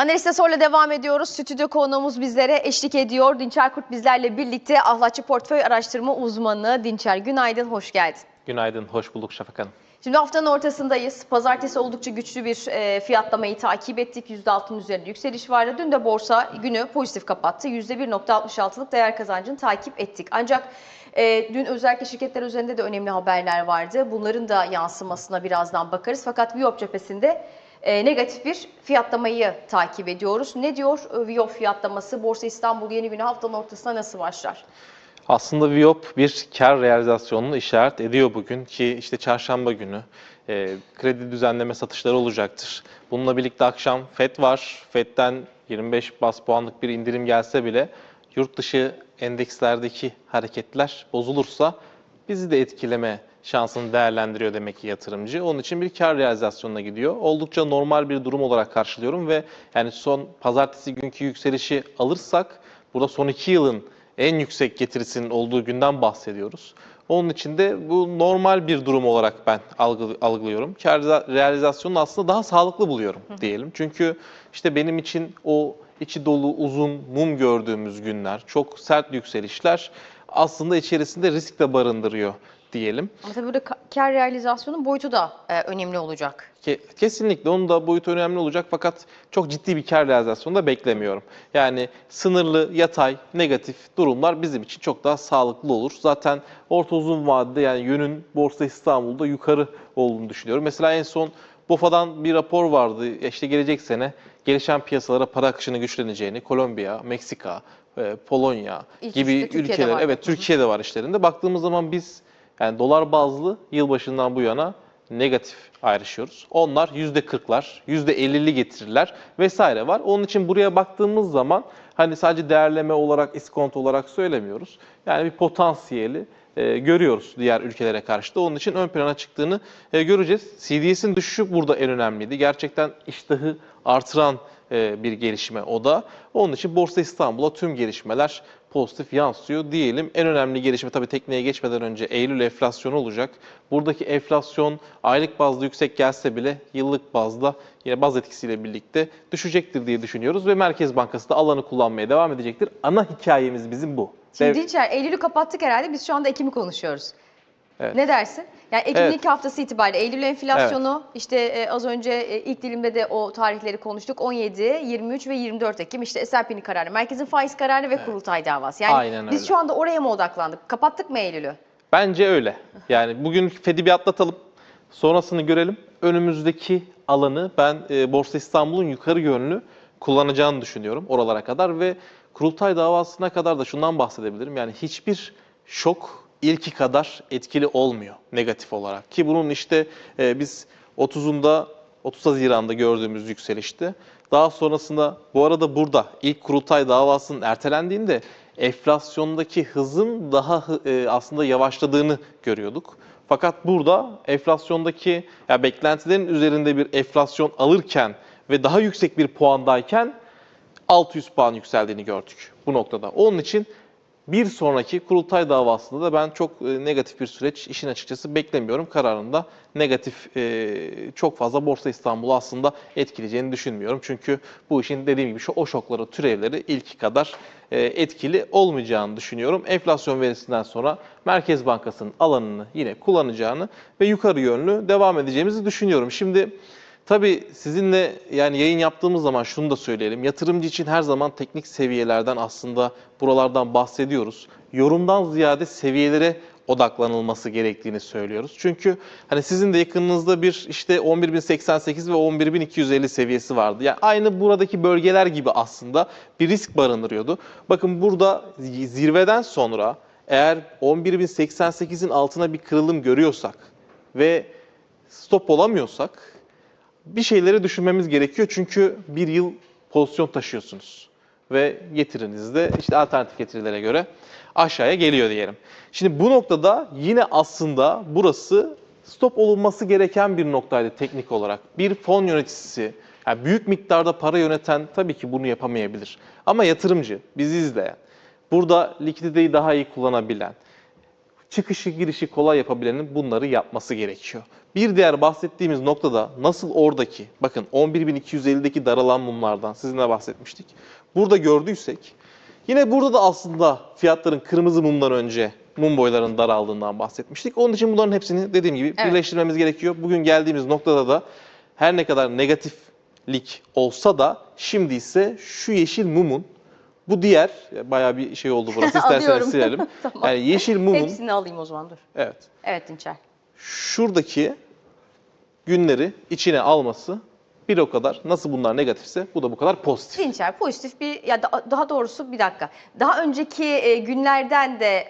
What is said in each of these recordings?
Analizde sonra devam ediyoruz. Stüdyo konuğumuz bizlere eşlik ediyor. Dinçer Kurt bizlerle birlikte Ahlatçı Portföy Araştırma Uzmanı Dinçer günaydın, hoş geldin. Günaydın, hoş bulduk Şafak Hanım. Şimdi haftanın ortasındayız. Pazartesi oldukça güçlü bir e, fiyatlamayı takip ettik. %6'ın üzerinde yükseliş vardı. Dün de borsa günü pozitif kapattı. %1.66'lık değer kazancını takip ettik. Ancak e, dün özellikle şirketler üzerinde de önemli haberler vardı. Bunların da yansımasına birazdan bakarız. Fakat Viyop cephesinde e, negatif bir fiyatlamayı takip ediyoruz. Ne diyor e, Viyop fiyatlaması? Borsa İstanbul yeni günü haftanın ortasına nasıl başlar? Aslında Viop bir kar realizasyonunu işaret ediyor bugün ki işte çarşamba günü e, kredi düzenleme satışları olacaktır. Bununla birlikte akşam FED var. FED'den 25 bas puanlık bir indirim gelse bile yurt dışı endekslerdeki hareketler bozulursa bizi de etkileme şansını değerlendiriyor demek ki yatırımcı. Onun için bir kar realizasyonuna gidiyor. Oldukça normal bir durum olarak karşılıyorum ve yani son pazartesi günkü yükselişi alırsak burada son iki yılın en yüksek getirisinin olduğu günden bahsediyoruz. Onun için de bu normal bir durum olarak ben algı- algılıyorum. Kar realizasyonunu aslında daha sağlıklı buluyorum diyelim. Çünkü işte benim için o içi dolu uzun mum gördüğümüz günler, çok sert yükselişler aslında içerisinde risk de barındırıyor diyelim. Ama tabii burada ka- kar realizasyonun boyutu da e, önemli olacak. Ke- Kesinlikle onun da boyutu önemli olacak fakat çok ciddi bir kar realizasyonu da beklemiyorum. Yani sınırlı, yatay, negatif durumlar bizim için çok daha sağlıklı olur. Zaten orta uzun vadede yani yönün Borsa İstanbul'da yukarı olduğunu düşünüyorum. Mesela en son BOFA'dan bir rapor vardı. İşte gelecek sene gelişen piyasalara para akışını güçleneceğini, Kolombiya, Meksika, e, Polonya İlk gibi ülkeler, evet. Türkiye'de var işlerinde. Baktığımız zaman biz yani dolar bazlı yılbaşından bu yana negatif ayrışıyoruz. Onlar %40'lar, %50'li getirirler vesaire var. Onun için buraya baktığımız zaman hani sadece değerleme olarak, iskonto olarak söylemiyoruz. Yani bir potansiyeli e, görüyoruz diğer ülkelere karşı da. Onun için ön plana çıktığını e, göreceğiz. CDS'in düşüşü burada en önemliydi. Gerçekten iştahı artıran e, bir gelişme o da. Onun için Borsa İstanbul'a tüm gelişmeler pozitif yansıyor diyelim. En önemli gelişme tabii tekneye geçmeden önce Eylül enflasyonu olacak. Buradaki enflasyon aylık bazda yüksek gelse bile yıllık bazda yine baz etkisiyle birlikte düşecektir diye düşünüyoruz ve Merkez Bankası da alanı kullanmaya devam edecektir. Ana hikayemiz bizim bu. Şimdi Dinçer, Eylül'ü kapattık herhalde. Biz şu anda Ekim'i konuşuyoruz. Evet. Ne dersin? Yani Ekim'in Evet. ilk haftası itibariyle Eylül enflasyonu işte e, az önce e, ilk dilimde de o tarihleri konuştuk. 17, 23 ve 24 Ekim işte S&P'nin kararı, merkezin faiz kararı ve kurultay davası. Yani Aynen biz öyle. şu anda oraya mı odaklandık? Kapattık mı Eylül'ü? Bence öyle. Yani bugün Fed'i bir atlatalım. Sonrasını görelim. Önümüzdeki alanı ben e, Borsa İstanbul'un yukarı yönlü kullanacağını düşünüyorum oralara kadar ve kurultay davasına kadar da şundan bahsedebilirim. Yani hiçbir şok ilki kadar etkili olmuyor negatif olarak. Ki bunun işte e, biz 30'unda 30 Haziran'da gördüğümüz yükselişti. Daha sonrasında bu arada burada ilk kurultay davasının ertelendiğinde enflasyondaki hızın daha e, aslında yavaşladığını görüyorduk. Fakat burada enflasyondaki ya beklentilerin üzerinde bir enflasyon alırken ve daha yüksek bir puandayken 600 puan yükseldiğini gördük bu noktada. Onun için bir sonraki kurultay davasında da ben çok e, negatif bir süreç işin açıkçası beklemiyorum. Kararında negatif e, çok fazla Borsa İstanbul'u aslında etkileyeceğini düşünmüyorum. Çünkü bu işin dediğim gibi şu o şokları, türevleri ilki kadar e, etkili olmayacağını düşünüyorum. Enflasyon verisinden sonra Merkez Bankası'nın alanını yine kullanacağını ve yukarı yönlü devam edeceğimizi düşünüyorum. Şimdi Tabii sizinle yani yayın yaptığımız zaman şunu da söyleyelim. Yatırımcı için her zaman teknik seviyelerden aslında buralardan bahsediyoruz. Yorumdan ziyade seviyelere odaklanılması gerektiğini söylüyoruz. Çünkü hani sizin de yakınınızda bir işte 11.088 ve 11.250 seviyesi vardı. Yani aynı buradaki bölgeler gibi aslında bir risk barındırıyordu. Bakın burada zirveden sonra eğer 11.088'in altına bir kırılım görüyorsak ve stop olamıyorsak bir şeyleri düşünmemiz gerekiyor çünkü bir yıl pozisyon taşıyorsunuz ve getiriniz de işte alternatif getirilere göre aşağıya geliyor diyelim. Şimdi bu noktada yine aslında burası stop olunması gereken bir noktaydı teknik olarak. Bir fon yöneticisi, yani büyük miktarda para yöneten tabii ki bunu yapamayabilir. Ama yatırımcı, bizi izleyen, burada likiditeyi daha iyi kullanabilen, çıkışı girişi kolay yapabilenin bunları yapması gerekiyor. Bir diğer bahsettiğimiz noktada nasıl oradaki, bakın 11.250'deki daralan mumlardan sizinle bahsetmiştik. Burada gördüysek, yine burada da aslında fiyatların kırmızı mumdan önce mum boylarının daraldığından bahsetmiştik. Onun için bunların hepsini dediğim gibi Evet. birleştirmemiz gerekiyor. Bugün geldiğimiz noktada da her ne kadar negatiflik olsa da şimdi ise şu yeşil mumun bu diğer bayağı bir şey oldu burası isterseniz silelim. Tamam. Yani yeşil mumun Hepsini alayım o zaman dur. evet Evet Dinçer. şuradaki günleri içine alması bir o kadar nasıl bunlar negatifse bu da bu kadar pozitif. Dinçer pozitif bir ya da- daha doğrusu bir dakika. Daha önceki e, günlerden de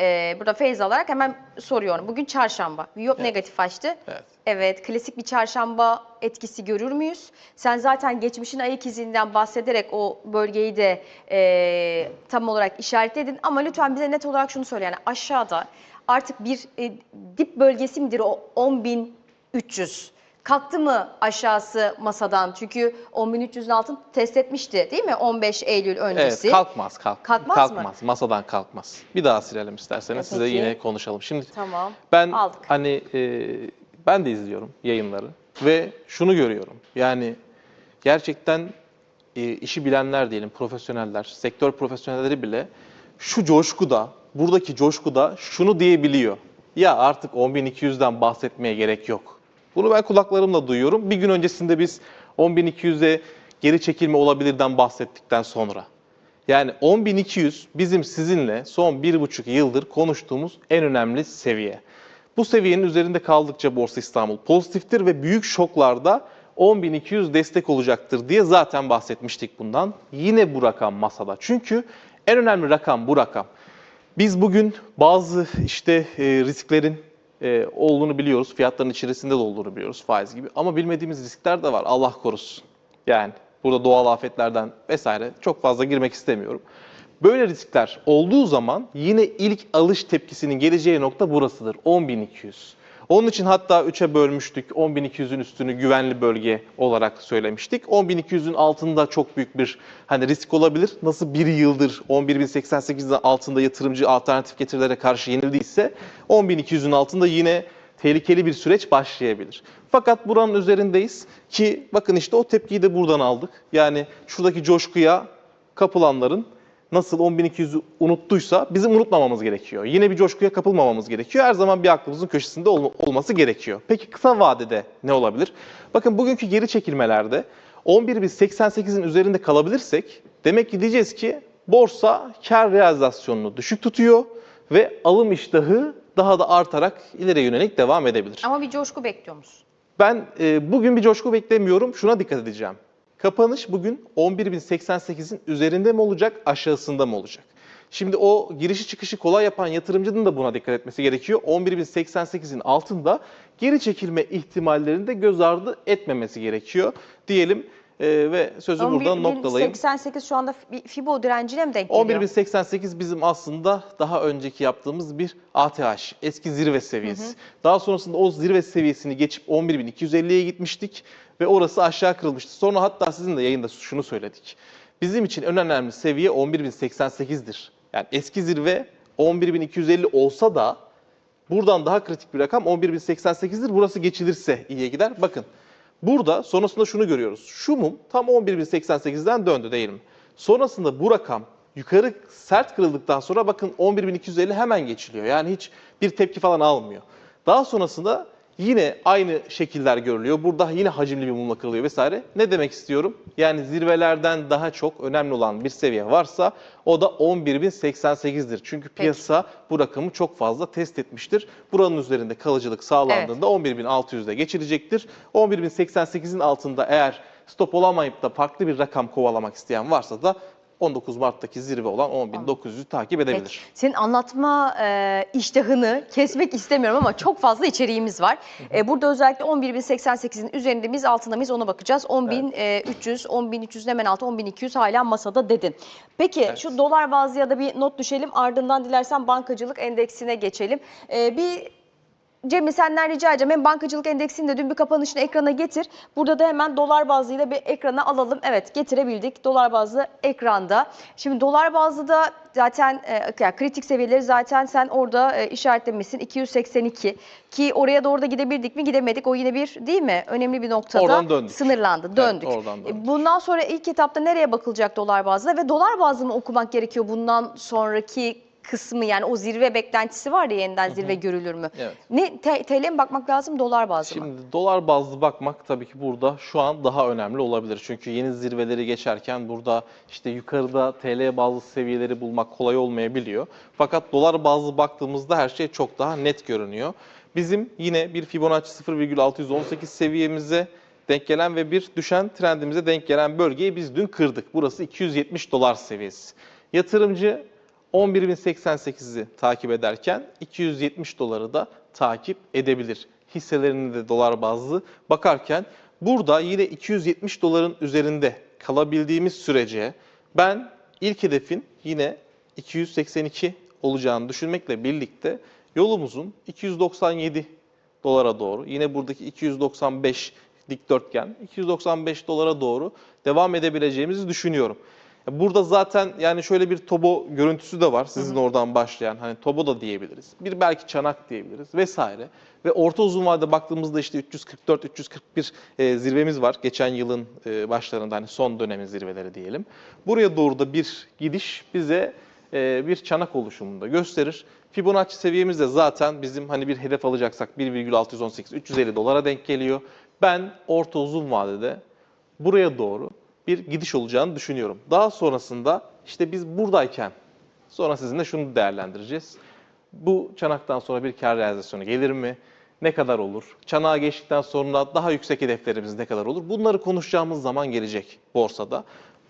e, burada feyz alarak hemen soruyorum. Bugün çarşamba. Viyop Evet. negatif açtı. Evet. Evet, klasik bir çarşamba etkisi görür müyüz? Sen zaten geçmişin ayak izinden bahsederek o bölgeyi de e, tam olarak işaretledin. Ama lütfen bize net olarak şunu söyle. Yani aşağıda artık bir e, dip bölgesi midir o 10.300? Kalktı mı aşağısı masadan? Çünkü 10.300'ün altını test etmişti değil mi? 15 Eylül öncesi. Evet kalkmaz kalk, Kalkmaz mı? kalkmaz masadan kalkmaz. Bir daha silelim isterseniz E, size peki. yine konuşalım. Şimdi Tamam. Ben Aldık. hani e, ben de izliyorum yayınları ve şunu görüyorum. Yani gerçekten e, işi bilenler diyelim, profesyoneller, sektör profesyonelleri bile şu coşkuda, buradaki coşkuda şunu diyebiliyor. Ya artık 10.200'den bahsetmeye gerek yok. Bunu ben kulaklarımla duyuyorum. Bir gün öncesinde biz 10.200'e geri çekilme olabilirden bahsettikten sonra. Yani 10.200 bizim sizinle son bir buçuk yıldır konuştuğumuz en önemli seviye. Bu seviyenin üzerinde kaldıkça Borsa İstanbul pozitiftir ve büyük şoklarda 10.200 destek olacaktır diye zaten bahsetmiştik bundan. Yine bu rakam masada. Çünkü en önemli rakam bu rakam. Biz bugün bazı işte e, risklerin e, olduğunu biliyoruz. Fiyatların içerisinde de olduğunu biliyoruz faiz gibi. Ama bilmediğimiz riskler de var. Allah korusun. Yani burada doğal afetlerden vesaire çok fazla girmek istemiyorum. Böyle riskler olduğu zaman yine ilk alış tepkisinin geleceği nokta burasıdır. 10.200. Onun için hatta 3'e bölmüştük. 10.200'ün üstünü güvenli bölge olarak söylemiştik. 10.200'ün altında çok büyük bir hani risk olabilir. Nasıl bir yıldır 11.088'den altında yatırımcı alternatif getirilere karşı yenildiyse 10.200'ün altında yine tehlikeli bir süreç başlayabilir. Fakat buranın üzerindeyiz ki bakın işte o tepkiyi de buradan aldık. Yani şuradaki coşkuya kapılanların nasıl 10.200'ü unuttuysa bizim unutmamamız gerekiyor. Yine bir coşkuya kapılmamamız gerekiyor. Her zaman bir aklımızın köşesinde ol- olması gerekiyor. Peki kısa vadede ne olabilir? Bakın bugünkü geri çekilmelerde 11.088'in üzerinde kalabilirsek demek ki diyeceğiz ki borsa kar realizasyonunu düşük tutuyor ve alım iştahı daha da artarak ileriye yönelik devam edebilir. Ama bir coşku bekliyor musun? Ben e, bugün bir coşku beklemiyorum. Şuna dikkat edeceğim. Kapanış bugün 11.088'in üzerinde mi olacak, aşağısında mı olacak? Şimdi o girişi çıkışı kolay yapan yatırımcının da buna dikkat etmesi gerekiyor. 11.088'in altında geri çekilme ihtimallerini de göz ardı etmemesi gerekiyor diyelim. E, ve sözü buradan noktalayayım. 88 şu anda Fibo direncine mi denk geliyor? 11.088 bizim aslında daha önceki yaptığımız bir ATH, eski zirve seviyesi. Daha sonrasında o zirve seviyesini geçip 11.250'ye gitmiştik ve orası aşağı kırılmıştı. Sonra hatta sizin de yayında şunu söyledik. Bizim için en önemli seviye 11.088'dir. Yani eski zirve 11.250 olsa da buradan daha kritik bir rakam 11.088'dir. Burası geçilirse iyiye gider. Bakın Burada sonrasında şunu görüyoruz. Şu mum tam 11.088'den döndü değil mi? Sonrasında bu rakam yukarı sert kırıldıktan sonra bakın 11.250 hemen geçiliyor. Yani hiç bir tepki falan almıyor. Daha sonrasında yine aynı şekiller görülüyor. Burada yine hacimli bir mumla kırılıyor vesaire. Ne demek istiyorum? Yani zirvelerden daha çok önemli olan bir seviye varsa o da 11.088'dir. Çünkü piyasa bu rakamı çok fazla test etmiştir. Buranın üzerinde kalıcılık sağlandığında 11.600'de geçilecektir. 11.088'in altında eğer stop olamayıp da farklı bir rakam kovalamak isteyen varsa da 19 Mart'taki zirve olan 10.900'ü takip edebilir. Peki. Senin anlatma e, iştahını kesmek istemiyorum ama çok fazla içeriğimiz var. E, burada özellikle 11.088'in üzerinde miyiz, altında mıyız ona bakacağız. 10.300, 10.300'ün hemen altı 10.200 hala masada dedin. Peki Evet. şu dolar bazlı ya da bir not düşelim ardından dilersen bankacılık endeksine geçelim. E, bir Cemil senden rica edeceğim. Hem bankacılık endeksini de dün bir kapanışını ekrana getir. Burada da hemen dolar bazlıyla bir ekrana alalım. Evet getirebildik. Dolar bazlı ekranda. Şimdi dolar bazlı da zaten e, yani kritik seviyeleri zaten sen orada e, işaretlemişsin. 282 ki oraya doğru da gidebildik mi gidemedik. O yine bir değil mi? Önemli bir noktada Oradan döndük. sınırlandı. Döndük. oradan döndük. E, Bundan sonra ilk etapta nereye bakılacak dolar bazlı ve dolar bazlı mı okumak gerekiyor bundan sonraki kısmı yani o zirve beklentisi var ya yeniden zirve görülür mü? Evet. Ne te- TL'ye mi bakmak lazım dolar bazlı mı? Şimdi dolar bazlı bakmak tabii ki burada şu an daha önemli olabilir. Çünkü yeni zirveleri geçerken burada işte yukarıda TL bazlı seviyeleri bulmak kolay olmayabiliyor. Fakat dolar bazlı baktığımızda her şey çok daha net görünüyor. Bizim yine bir Fibonacci 0,618 seviyemize denk gelen ve bir düşen trendimize denk gelen bölgeyi biz dün kırdık. Burası 270 dolar seviyesi. Yatırımcı 11.088'i takip ederken 270 doları da takip edebilir. Hisselerini de dolar bazlı bakarken burada yine 270 doların üzerinde kalabildiğimiz sürece ben ilk hedefin yine 282 olacağını düşünmekle birlikte yolumuzun 297 dolara doğru yine buradaki 295 dikdörtgen 295 dolara doğru devam edebileceğimizi düşünüyorum. Burada zaten yani şöyle bir tobo görüntüsü de var sizin oradan başlayan hani tobo da diyebiliriz. Bir belki çanak diyebiliriz vesaire. Ve orta uzun vadede baktığımızda işte 344 341 e, zirvemiz var. Geçen yılın e, başlarında hani son dönemin zirveleri diyelim. Buraya doğru da bir gidiş bize e, bir çanak oluşumunda gösterir. Fibonacci seviyemiz de zaten bizim hani bir hedef alacaksak 1,618 350 dolara denk geliyor. Ben orta uzun vadede buraya doğru bir gidiş olacağını düşünüyorum. Daha sonrasında işte biz buradayken sonra sizinle şunu değerlendireceğiz. Bu çanaktan sonra bir kar realizasyonu gelir mi? Ne kadar olur? Çanağa geçtikten sonra daha yüksek hedeflerimiz ne kadar olur? Bunları konuşacağımız zaman gelecek borsada.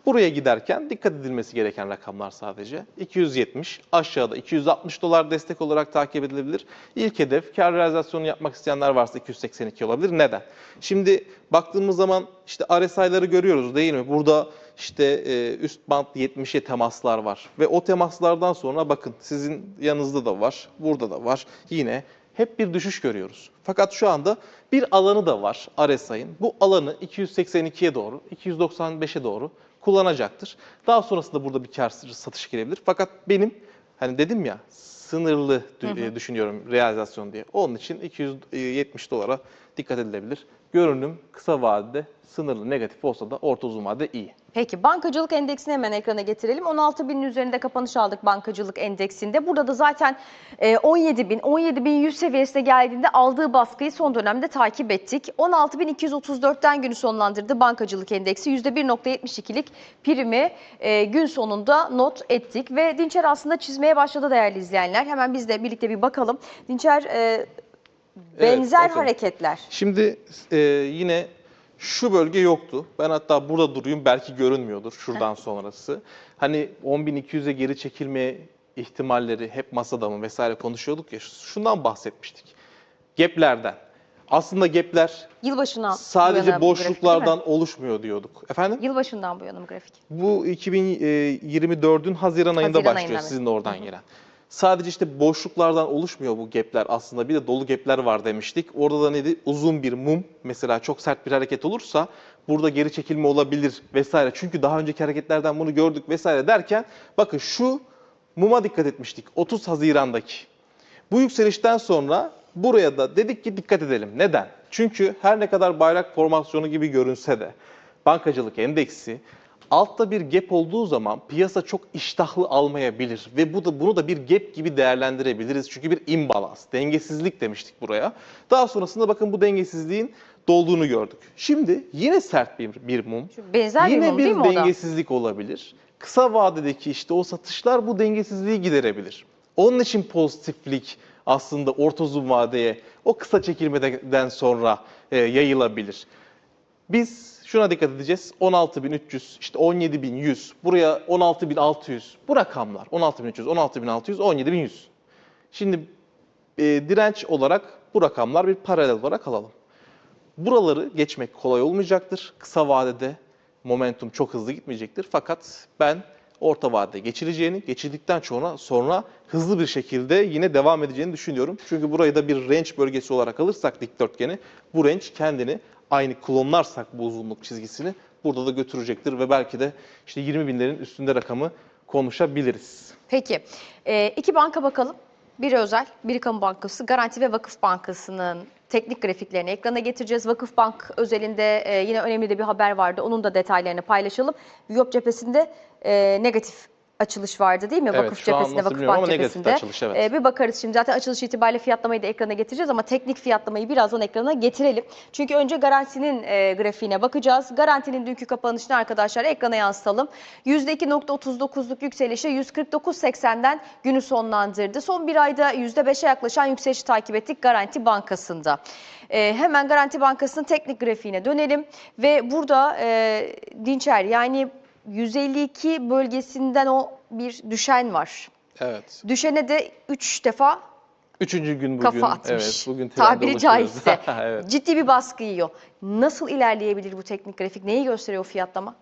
Buraya giderken dikkat edilmesi gereken rakamlar sadece. 270, aşağıda 260 dolar destek olarak takip edilebilir. İlk hedef kar realizasyonu yapmak isteyenler varsa 282 olabilir. Neden? Şimdi baktığımız zaman işte RSI'ları görüyoruz değil mi? Burada işte e, üst band 70'e temaslar var. Ve o temaslardan sonra bakın sizin yanınızda da var, burada da var. Yine hep bir düşüş görüyoruz. Fakat şu anda bir alanı da var RSI'ın. Bu alanı 282'ye doğru, 295'e doğru kullanacaktır. Daha sonrasında burada bir kar satış gelebilir. Fakat benim hani dedim ya sınırlı dü- e, düşünüyorum realizasyon diye. Onun için 270 dolara dikkat edilebilir. Görünüm kısa vadede sınırlı negatif olsa da orta uzun vadede iyi. Peki bankacılık endeksini hemen ekrana getirelim. 16 binin üzerinde kapanış aldık bankacılık endeksinde. Burada da zaten e, 17 bin, 17 bin 100 seviyesine geldiğinde aldığı baskıyı son dönemde takip ettik. 16 bin 234'ten günü sonlandırdı bankacılık endeksi. %1.72'lik primi e, gün sonunda not ettik. Ve Dinçer aslında çizmeye başladı değerli izleyenler. Hemen biz de birlikte bir bakalım. Dinçer e, benzer bakalım. hareketler. Şimdi e, yine şu bölge yoktu. Ben hatta burada duruyum belki görünmüyordur şuradan sonrası. Hani 10.200'e geri çekilme ihtimalleri hep masada mı vesaire konuşuyorduk ya. Şundan bahsetmiştik. Gaplerden. Aslında gapler Yılbaşından bu yana sadece bu grafik, değil mi? boşluklardan oluşmuyor diyorduk. Efendim? Yılbaşından bu yana bu grafik. Bu 2024'ün Haziran ayında Haziran başlıyor ayından. sizin de oradan gelen. Sadece işte boşluklardan oluşmuyor bu gapler aslında. Bir de dolu gapler var demiştik. Orada da neydi? Uzun bir mum mesela çok sert bir hareket olursa burada geri çekilme olabilir vesaire. Çünkü daha önceki hareketlerden bunu gördük vesaire derken bakın şu muma dikkat etmiştik 30 Haziran'daki. Bu yükselişten sonra buraya da dedik ki dikkat edelim. Neden? Çünkü her ne kadar bayrak formasyonu gibi görünse de bankacılık endeksi altta bir gap olduğu zaman piyasa çok iştahlı almayabilir ve bu da bunu da bir gap gibi değerlendirebiliriz. Çünkü bir imbalans, dengesizlik demiştik buraya. Daha sonrasında bakın bu dengesizliğin dolduğunu gördük. Şimdi yine sert bir, bir mum. Benzer bir Yine mum bir değil mi o da? dengesizlik olabilir. Kısa vadedeki işte o satışlar bu dengesizliği giderebilir. Onun için pozitiflik aslında orta uzun vadeye o kısa çekilmeden sonra e, yayılabilir. Biz şuna dikkat edeceğiz. 16.300, işte 17.100, buraya 16.600 bu rakamlar. 16.300, 16.600, 17.100. Şimdi e, direnç olarak bu rakamlar bir paralel olarak alalım. Buraları geçmek kolay olmayacaktır. Kısa vadede momentum çok hızlı gitmeyecektir. Fakat ben orta vadede geçileceğini, geçildikten sonra sonra hızlı bir şekilde yine devam edeceğini düşünüyorum. Çünkü burayı da bir range bölgesi olarak alırsak dikdörtgeni bu range kendini aynı klonlarsak bu uzunluk çizgisini burada da götürecektir ve belki de işte 20 binlerin üstünde rakamı konuşabiliriz. Peki, e, iki banka bakalım. Biri özel, biri kamu bankası. Garanti ve Vakıf Bankası'nın teknik grafiklerini ekrana getireceğiz. Vakıf Bank özelinde e, yine önemli de bir haber vardı. Onun da detaylarını paylaşalım. Viyop cephesinde e, negatif açılış vardı değil mi? Evet, Vakıf cephesinde, Vakıf Bank cephesinde. açılış, evet. E, bir bakarız şimdi. Zaten açılış itibariyle fiyatlamayı da ekrana getireceğiz ama teknik fiyatlamayı birazdan ekrana getirelim. Çünkü önce garantinin e, grafiğine bakacağız. Garantinin dünkü kapanışını arkadaşlar ekrana yansıtalım. %2.39'luk yükselişe 149.80'den günü sonlandırdı. Son bir ayda %5'e yaklaşan yükselişi takip ettik Garanti Bankası'nda. E, hemen Garanti Bankası'nın teknik grafiğine dönelim ve burada e, Dinçer yani 152 bölgesinden o bir düşen var. Evet. Düşene de 3 defa Üçüncü gün bugün. kafa atmış. Evet, bugün Tabiri caizse. evet. Ciddi bir baskı yiyor. Nasıl ilerleyebilir bu teknik grafik? Neyi gösteriyor o fiyatlama?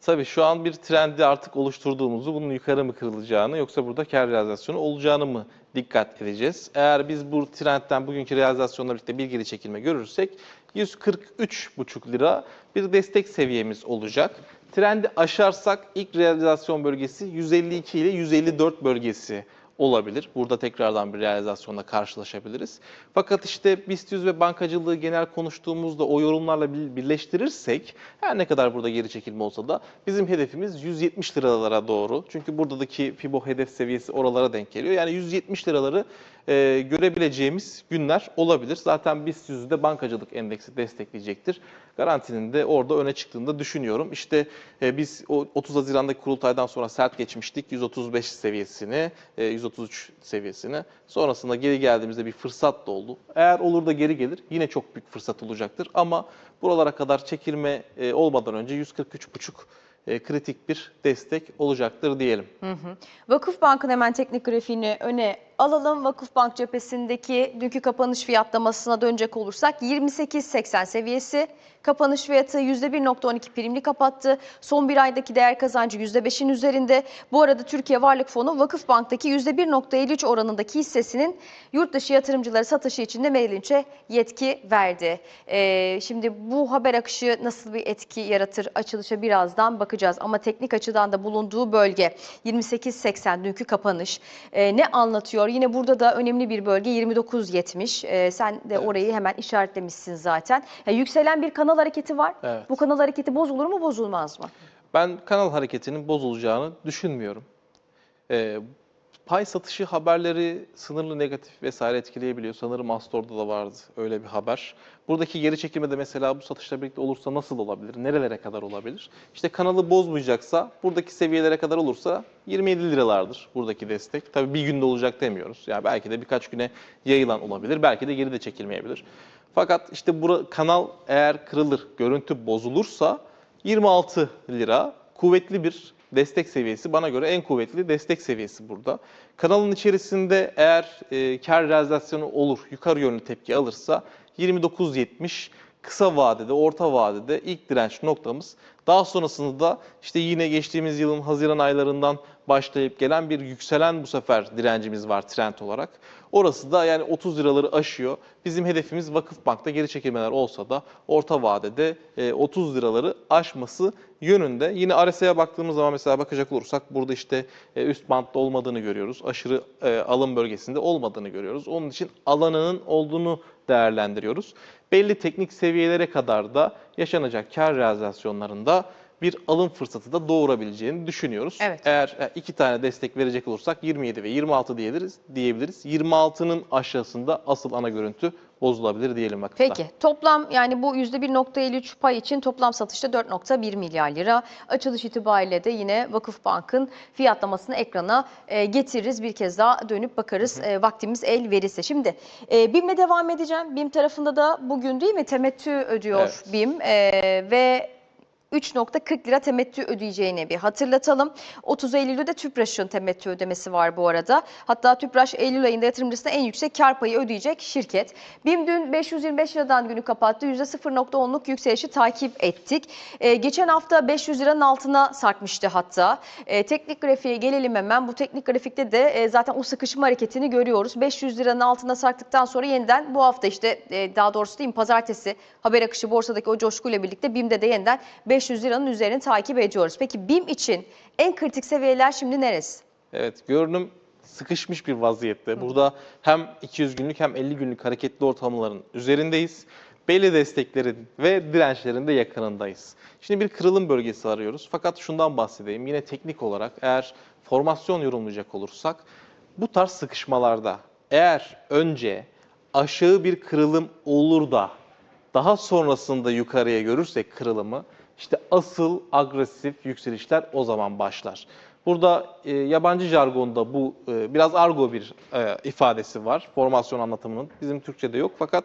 Tabii şu an bir trendi artık oluşturduğumuzu, bunun yukarı mı kırılacağını yoksa burada kar realizasyonu olacağını mı dikkat edeceğiz. Eğer biz bu trendten bugünkü realizasyonla birlikte bir geri çekilme görürsek 143,5 lira bir destek seviyemiz olacak. Trendi aşarsak ilk realizasyon bölgesi 152 ile 154 bölgesi olabilir. Burada tekrardan bir realizasyonla karşılaşabiliriz. Fakat işte BIST 100 ve bankacılığı genel konuştuğumuzda o yorumlarla bir- birleştirirsek her ne kadar burada geri çekilme olsa da bizim hedefimiz 170 liralara doğru. Çünkü buradaki FIBO hedef seviyesi oralara denk geliyor. Yani 170 liraları e, görebileceğimiz günler olabilir. Zaten BIST 100'ü de bankacılık endeksi destekleyecektir. Garantinin de orada öne çıktığını da düşünüyorum. İşte e, biz o 30 Haziran'daki kurultaydan sonra sert geçmiştik 135 seviyesini, e, 133 seviyesini. Sonrasında geri geldiğimizde bir fırsat da oldu. Eğer olur da geri gelir yine çok büyük fırsat olacaktır. Ama buralara kadar çekilme e, olmadan önce 143,5 e, kritik bir destek olacaktır diyelim. Vakıf Bank'ın hemen teknik grafiğini öne alalım. Vakıf Bank cephesindeki dünkü kapanış fiyatlamasına dönecek olursak 28.80 seviyesi. Kapanış fiyatı %1.12 primli kapattı. Son bir aydaki değer kazancı %5'in üzerinde. Bu arada Türkiye Varlık Fonu Vakıf Bank'taki %1.53 oranındaki hissesinin yurt dışı yatırımcılara satışı için de Merrill yetki verdi. Ee, şimdi bu haber akışı nasıl bir etki yaratır açılışa birazdan bakacağız. Ama teknik açıdan da bulunduğu bölge 28.80 dünkü kapanış. Ee, ne anlatıyor? Yine burada da önemli bir bölge 29.70. Ee, sen de Evet. orayı hemen işaretlemişsin zaten. Ya, yükselen bir kanal hareketi var. Evet. Bu kanal hareketi bozulur mu bozulmaz mı? Ben kanal hareketinin bozulacağını düşünmüyorum. Ee, pay satışı haberleri sınırlı negatif vesaire etkileyebiliyor. Sanırım Astor'da da vardı öyle bir haber. Buradaki geri çekilme de mesela bu satışla birlikte olursa nasıl olabilir? Nerelere kadar olabilir? İşte kanalı bozmayacaksa buradaki seviyelere kadar olursa 27 liralardır buradaki destek. Tabii bir günde olacak demiyoruz. Yani belki de birkaç güne yayılan olabilir. Belki de geri de çekilmeyebilir. Fakat işte bura, kanal eğer kırılır, görüntü bozulursa 26 lira kuvvetli bir destek seviyesi. Bana göre en kuvvetli destek seviyesi burada. Kanalın içerisinde eğer e, kar realizasyonu olur, yukarı yönlü tepki alırsa 29.70 kısa vadede, orta vadede ilk direnç noktamız. Daha sonrasında da işte yine geçtiğimiz yılın Haziran aylarından başlayıp gelen bir yükselen bu sefer direncimiz var trend olarak. Orası da yani 30 liraları aşıyor. Bizim hedefimiz Vakıfbank'ta geri çekilmeler olsa da orta vadede e, 30 liraları aşması yönünde. Yine RSI'ye baktığımız zaman mesela bakacak olursak burada işte e, üst bantta olmadığını görüyoruz. Aşırı e, alım bölgesinde olmadığını görüyoruz. Onun için alanının olduğunu değerlendiriyoruz. Belli teknik seviyelere kadar da yaşanacak kar realizasyonlarında bir alım fırsatı da doğurabileceğini düşünüyoruz. Evet. Eğer e, iki tane destek verecek olursak 27 ve 26 diyebiliriz. diyebiliriz. 26'nın aşağısında asıl ana görüntü bozulabilir diyelim vakıfta. Peki toplam yani bu %1.53 pay için toplam satışta 4.1 milyar lira. Açılış itibariyle de yine Vakıf Bank'ın fiyatlamasını ekrana e, getiririz. Bir kez daha dönüp bakarız e, vaktimiz el verirse. Şimdi e, BİM'le devam edeceğim. BİM tarafında da bugün değil mi temettü ödüyor Evet. BİM e, ve 3.40 lira temettü ödeyeceğini bir hatırlatalım. 30 Eylül'de de Tüpraş'ın temettü ödemesi var bu arada. Hatta Tüpraş Eylül ayında yatırımcısına en yüksek kar payı ödeyecek şirket. BİM dün 525 liradan günü kapattı. %0.10'luk yükselişi takip ettik. Ee, geçen hafta 500 liranın altına sarkmıştı hatta. Ee, teknik grafiğe gelelim hemen. Bu teknik grafikte de e, zaten o sıkışma hareketini görüyoruz. 500 liranın altına sarktıktan sonra yeniden bu hafta işte e, daha doğrusu değil mi pazartesi haber akışı borsadaki o coşkuyla birlikte BİM'de de yeniden 500 liranın üzerini takip ediyoruz. Peki BİM için en kritik seviyeler şimdi neresi? Evet, görünüm sıkışmış bir vaziyette. Burada hem 200 günlük hem 50 günlük hareketli ortalamaların üzerindeyiz. Belli desteklerin ve dirençlerin de yakınındayız. Şimdi bir kırılım bölgesi arıyoruz. Fakat şundan bahsedeyim. Yine teknik olarak eğer formasyon yorumlayacak olursak bu tarz sıkışmalarda eğer önce aşağı bir kırılım olur da daha sonrasında yukarıya görürsek kırılımı işte asıl agresif yükselişler o zaman başlar. Burada e, yabancı jargonda bu e, biraz argo bir e, ifadesi var formasyon anlatımının. Bizim Türkçe'de yok fakat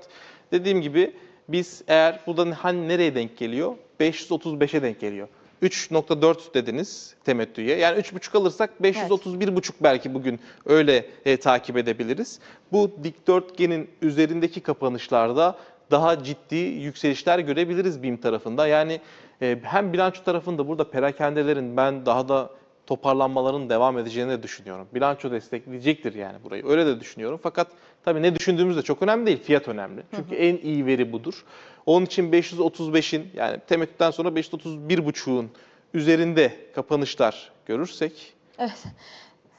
dediğim gibi biz eğer burada hani nereye denk geliyor? 535'e denk geliyor. 3.4 dediniz temettüye. Yani 3.5 alırsak 531.5 belki bugün öyle e, takip edebiliriz. Bu dikdörtgenin üzerindeki kapanışlarda daha ciddi yükselişler görebiliriz BİM tarafında. Yani hem bilanço tarafında burada perakendelerin ben daha da toparlanmaların devam edeceğini de düşünüyorum. Bilanço destekleyecektir yani burayı. Öyle de düşünüyorum. Fakat tabii ne düşündüğümüz de çok önemli değil. Fiyat önemli. Çünkü en iyi veri budur. Onun için 535'in yani temettüden sonra 531.5'un üzerinde kapanışlar görürsek Evet.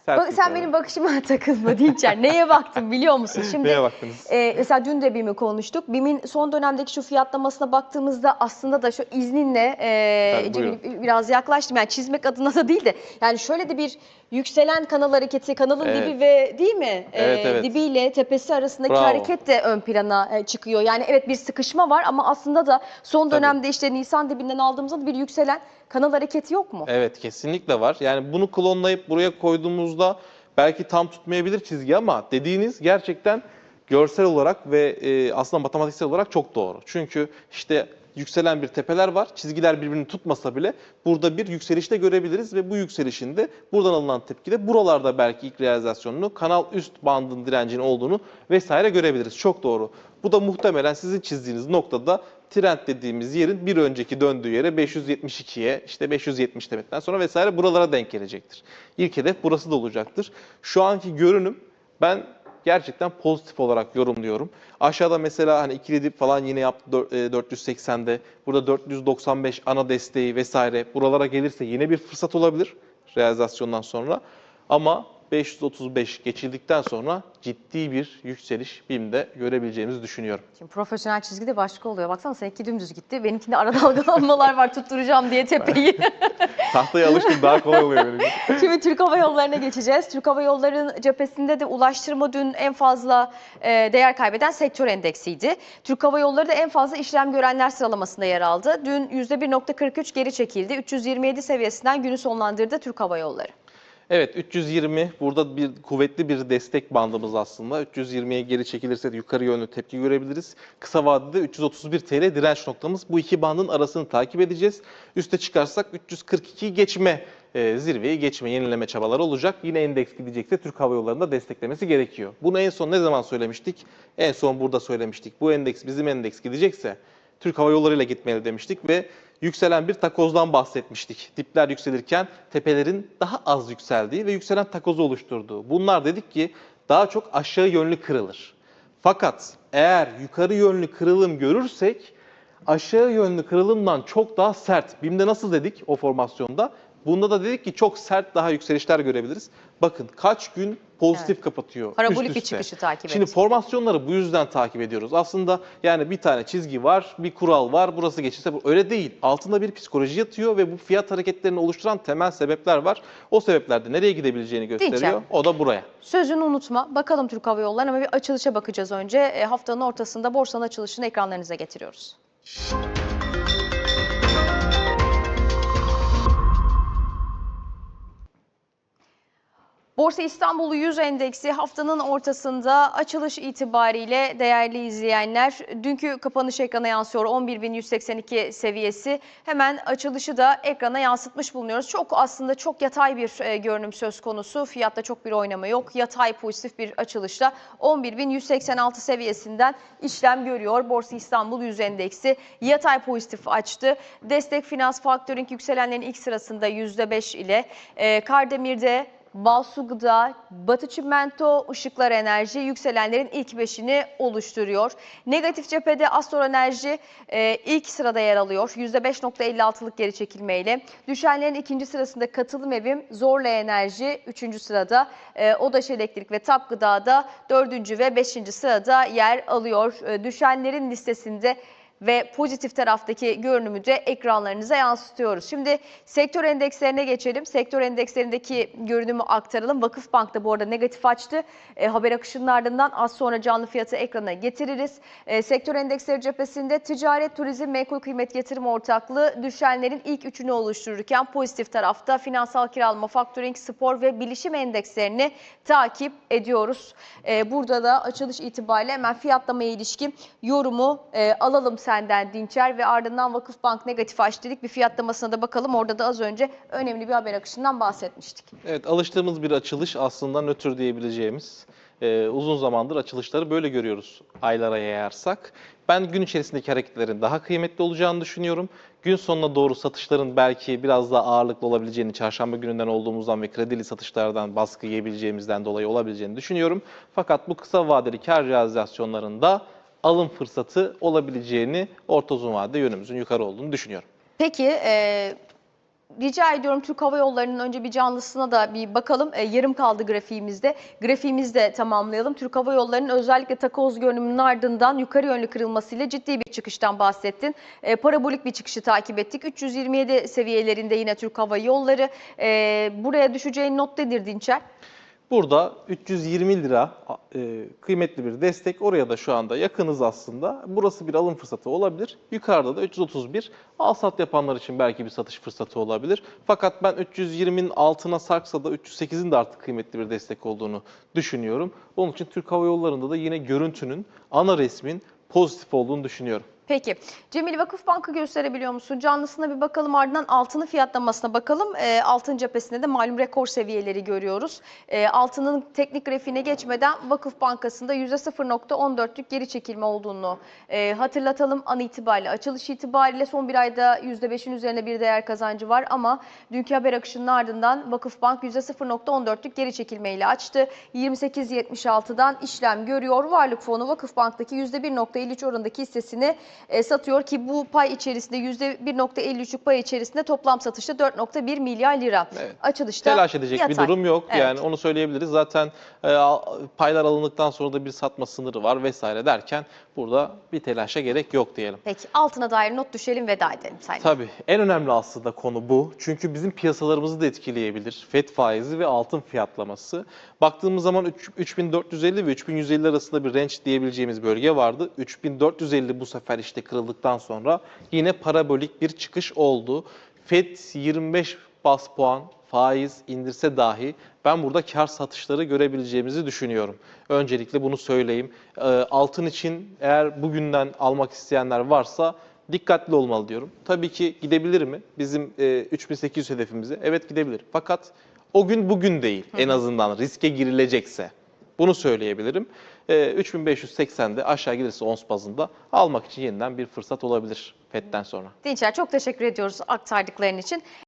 Sert Bak, sen benim bakışıma takılma Dinçer. Neye baktın biliyor musun? Şimdi Neye baktınız? e, mesela dün de BİM'i konuştuk. BİM'in son dönemdeki şu fiyatlamasına baktığımızda aslında da şu izninle e, Tabii, biraz yaklaştım. Yani çizmek adına da değil de yani şöyle de bir yükselen kanal hareketi, kanalın Evet. dibi ve değil mi? E, Evet, evet. Dibiyle tepesi arasındaki Bravo. hareket de ön plana e, çıkıyor. Yani evet bir sıkışma var ama aslında da son Tabii. dönemde işte Nisan dibinden aldığımızda da bir yükselen kanal hareketi yok mu? Evet kesinlikle var. Yani bunu klonlayıp buraya koyduğumuzda belki tam tutmayabilir çizgi ama dediğiniz gerçekten görsel olarak ve e, aslında matematiksel olarak çok doğru. Çünkü işte yükselen bir tepeler var. Çizgiler birbirini tutmasa bile burada bir yükseliş de görebiliriz ve bu yükselişin de buradan alınan tepkide buralarda belki ilk realizasyonunu, kanal üst bandın direncinin olduğunu vesaire görebiliriz. Çok doğru. Bu da muhtemelen sizin çizdiğiniz noktada trend dediğimiz yerin bir önceki döndüğü yere 572'ye işte 570 demekten sonra vesaire buralara denk gelecektir. İlk hedef burası da olacaktır. Şu anki görünüm ben gerçekten pozitif olarak yorumluyorum. Aşağıda mesela hani ikili dip falan yine yaptı dör- e, 480'de. Burada 495 ana desteği vesaire buralara gelirse yine bir fırsat olabilir realizasyondan sonra. Ama 535 geçildikten sonra ciddi bir yükseliş BİM'de görebileceğimizi düşünüyorum. Şimdi profesyonel çizgide başka oluyor. Baksana seninki dümdüz gitti. Benimkinde ara dalgalanmalar var tutturacağım diye tepeyi. Tahtaya alıştım daha kolay oluyor benim için. Şimdi Türk Hava Yolları'na geçeceğiz. Türk Hava Yolları'nın cephesinde de ulaştırma dün en fazla e, değer kaybeden sektör endeksiydi. Türk Hava Yolları da en fazla işlem görenler sıralamasında yer aldı. Dün %1.43 geri çekildi. 327 seviyesinden günü sonlandırdı Türk Hava Yolları. Evet 320 burada bir kuvvetli bir destek bandımız aslında. 320'ye geri çekilirse yukarı yönlü tepki görebiliriz. Kısa vadede 331 TL direnç noktamız. Bu iki bandın arasını takip edeceğiz. Üste çıkarsak 342 geçme e, zirveyi geçme, yenileme çabaları olacak. Yine endeks gidecekse Türk Hava Yolları'nda desteklemesi gerekiyor. Bunu en son ne zaman söylemiştik? En son burada söylemiştik. Bu endeks bizim endeks gidecekse Türk Hava Yolları ile gitmeli demiştik ve yükselen bir takozdan bahsetmiştik. Dipler yükselirken tepelerin daha az yükseldiği ve yükselen takozu oluşturduğu. Bunlar dedik ki daha çok aşağı yönlü kırılır. Fakat eğer yukarı yönlü kırılım görürsek aşağı yönlü kırılımdan çok daha sert. BİM'de nasıl dedik o formasyonda? Bunda da dedik ki çok sert daha yükselişler görebiliriz. Bakın kaç gün pozitif Evet. kapatıyor. Parabolik üst bir çıkışı takip Şimdi ettik. formasyonları bu yüzden takip ediyoruz. Aslında yani bir tane çizgi var, bir kural var, burası geçirse bu öyle değil. Altında bir psikoloji yatıyor ve bu fiyat hareketlerini oluşturan temel sebepler var. O sebepler de nereye gidebileceğini gösteriyor. Diyeceğim. O da buraya. Sözünü unutma. Bakalım Türk Hava Yolları'na ama bir açılışa bakacağız önce. E, haftanın ortasında borsanın açılışını ekranlarınıza getiriyoruz. Borsa İstanbul 100 endeksi haftanın ortasında açılış itibariyle değerli izleyenler dünkü kapanış ekrana yansıyor 11.182 seviyesi. Hemen açılışı da ekrana yansıtmış bulunuyoruz. Çok aslında çok yatay bir e, görünüm söz konusu. Fiyatta çok bir oynama yok. Yatay pozitif bir açılışla 11.186 seviyesinden işlem görüyor. Borsa İstanbul 100 endeksi yatay pozitif açtı. Destek Finans Faktörink yükselenlerin ilk sırasında %5 ile e, Kardemir'de Balsu Gıda, Batı Çimento, Işıklar Enerji yükselenlerin ilk beşini oluşturuyor. Negatif cephede Astor Enerji e, ilk sırada yer alıyor. %5.56'lık geri çekilmeyle. Düşenlerin ikinci sırasında Katılım Evim, Zorla Enerji üçüncü sırada. E, Odaş Elektrik ve Tap Gıda'da dördüncü ve beşinci sırada yer alıyor. E, düşenlerin listesinde ve pozitif taraftaki görünümü de ekranlarınıza yansıtıyoruz. Şimdi sektör endekslerine geçelim. Sektör endekslerindeki görünümü aktaralım. Vakıfbank da bu arada negatif açtı. E, haber akışının ardından az sonra canlı fiyatı ekrana getiririz. E, sektör endeksleri cephesinde ticaret, turizm, menkul kıymet yatırım ortaklığı düşenlerin ilk üçünü oluştururken pozitif tarafta finansal kiralama, faktörink, spor ve bilişim endekslerini takip ediyoruz. E, burada da açılış itibariyle hemen fiyatlamaya ilişkin yorumu e, alalım senden Dinçer ve ardından Vakıfbank negatif aç dedik. Bir fiyatlamasına da bakalım. Orada da az önce önemli bir haber akışından bahsetmiştik. Evet alıştığımız bir açılış aslında nötr diyebileceğimiz. Ee, uzun zamandır açılışları böyle görüyoruz aylara yayarsak. Ben gün içerisindeki hareketlerin daha kıymetli olacağını düşünüyorum. Gün sonuna doğru satışların belki biraz daha ağırlıklı olabileceğini, çarşamba gününden olduğumuzdan ve kredili satışlardan baskı yiyebileceğimizden dolayı olabileceğini düşünüyorum. Fakat bu kısa vadeli kar realizasyonlarında alım fırsatı olabileceğini, orta uzun vadede yönümüzün yukarı olduğunu düşünüyorum. Peki e, rica ediyorum Türk Hava Yolları'nın önce bir canlısına da bir bakalım. E, yarım kaldı grafiğimizde. Grafiğimizi de tamamlayalım. Türk Hava Yolları'nın özellikle takoz görünümünün ardından yukarı yönlü kırılmasıyla ciddi bir çıkıştan bahsettin. E, parabolik bir çıkışı takip ettik. 327 seviyelerinde yine Türk Hava Yolları. E, buraya düşeceğin not nedir Dinçer? Burada 320 lira e, kıymetli bir destek. Oraya da şu anda yakınız aslında. Burası bir alım fırsatı olabilir. Yukarıda da 331 al sat yapanlar için belki bir satış fırsatı olabilir. Fakat ben 320'nin altına sarksa da 308'in de artık kıymetli bir destek olduğunu düşünüyorum. Onun için Türk Hava Yolları'nda da yine görüntünün, ana resmin pozitif olduğunu düşünüyorum. Peki. Cemil Vakıfbank'ı gösterebiliyor musun? Canlısına bir bakalım ardından altını fiyatlamasına bakalım. E, altın cephesinde de malum rekor seviyeleri görüyoruz. E, altının teknik grafiğine geçmeden Vakıf Bankası'nda %0.14'lük geri çekilme olduğunu e, hatırlatalım. An itibariyle, açılış itibariyle son bir ayda %5'in üzerinde bir değer kazancı var ama dünkü haber akışının ardından Vakıfbank %0.14'lük geri çekilmeyle açtı. 28.76'dan işlem görüyor. Varlık fonu Vakıfbank'taki %1.53 oranındaki hissesini e, satıyor ki bu pay içerisinde %1.53'lük pay içerisinde toplam satışta 4.1 milyar lira. Evet. Açılışta Telaş edecek bir yatay. durum yok. Evet. Yani onu söyleyebiliriz. Zaten e, paylar alındıktan sonra da bir satma sınırı var vesaire derken burada bir telaşa gerek yok diyelim. Peki altına dair not düşelim veda edelim sayın. Tabii en önemli aslında konu bu. Çünkü bizim piyasalarımızı da etkileyebilir. FED faizi ve altın fiyatlaması. Baktığımız zaman üç- 3450 ve 3150 arasında bir range diyebileceğimiz bölge vardı. 3450 bu sefer işte kırıldıktan sonra yine parabolik bir çıkış oldu. FED 25 bas puan faiz indirse dahi ben burada kar satışları görebileceğimizi düşünüyorum. Öncelikle bunu söyleyeyim. Ee, Altın için eğer bugünden almak isteyenler varsa dikkatli olmalı diyorum. Tabii ki gidebilir mi? Bizim e, 3800 hedefimize. Evet gidebilir. Fakat o gün bugün değil en azından riske girilecekse. Bunu söyleyebilirim. E, 3580'de aşağı gelirse ons bazında almak için yeniden bir fırsat olabilir FED'den sonra. Dinçer çok teşekkür ediyoruz aktardıkların için.